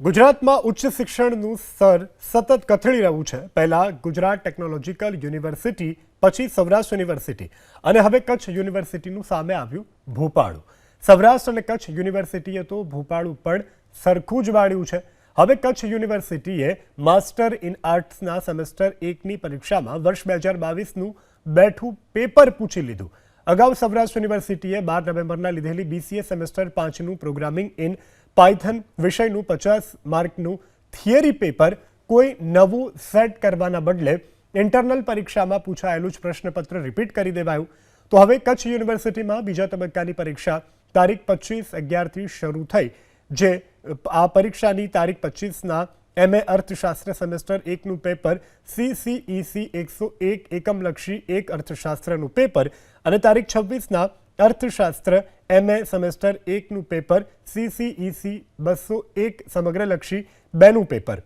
ગુજરાતમાં ઉચ્ચ શિક્ષણનું સ્તર સતત કથળી રહ્યું છે. પહેલા ગુજરાત ટેકનોલોજીકલ યુનિવર્સિટી, પછી સૌરાષ્ટ્ર યુનિવર્સિટી અને હવે કચ્છ યુનિવર્સિટીનું સામે આવ્યું ભોપાળું. સૌરાષ્ટ્ર અને કચ્છ યુનિવર્સિટીએ તો ભોપાળું પણ સરખું જ વાળ્યું છે. હવે કચ્છ યુનિવર્સિટીએ માસ્ટર ઇન આર્ટ્સના સેમેસ્ટર એકની પરીક્ષામાં વર્ષ બે હજાર બાવીસનું બેઠું પેપર પૂછી લીધું. અગાઉ સૌરાષ્ટ્ર યુનિવર્સિટીએ બાર નવેમ્બરના લીધેલી બીસીએ સેમેસ્ટર પાંચનું પ્રોગ્રામિંગ ઇન પાયથન વિષયનું પચાસ માર્કનું થિયરી પેપર કોઈ નવું સેટ કરવાના બદલે ઇન્ટરનલ પરીક્ષામાં પૂછાયેલું જ પ્રશ્નપત્ર રિપીટ કરી દેવાયું. તો હવે કચ્છ યુનિવર્સિટીમાં બીજા તબક્કાની પરીક્ષા તારીખ પચીસ અગિયારથી શરૂ થઈ, જે આ પરીક્ષાની તારીખ પચીસના એમએ અર્થશાસ્ત્ર સેમેસ્ટર એકનું પેપર સીસીઈસી એકસો એક એકમલક્ષી એક અર્થશાસ્ત્રનું પેપર અને તારીખ છવ્વીસના અર્થશાસ્ત્ર એમએ સેમેસ્ટર એકનું પેપર સીસીઈસી બસો એક સમગ્રલક્ષી બેનું પેપર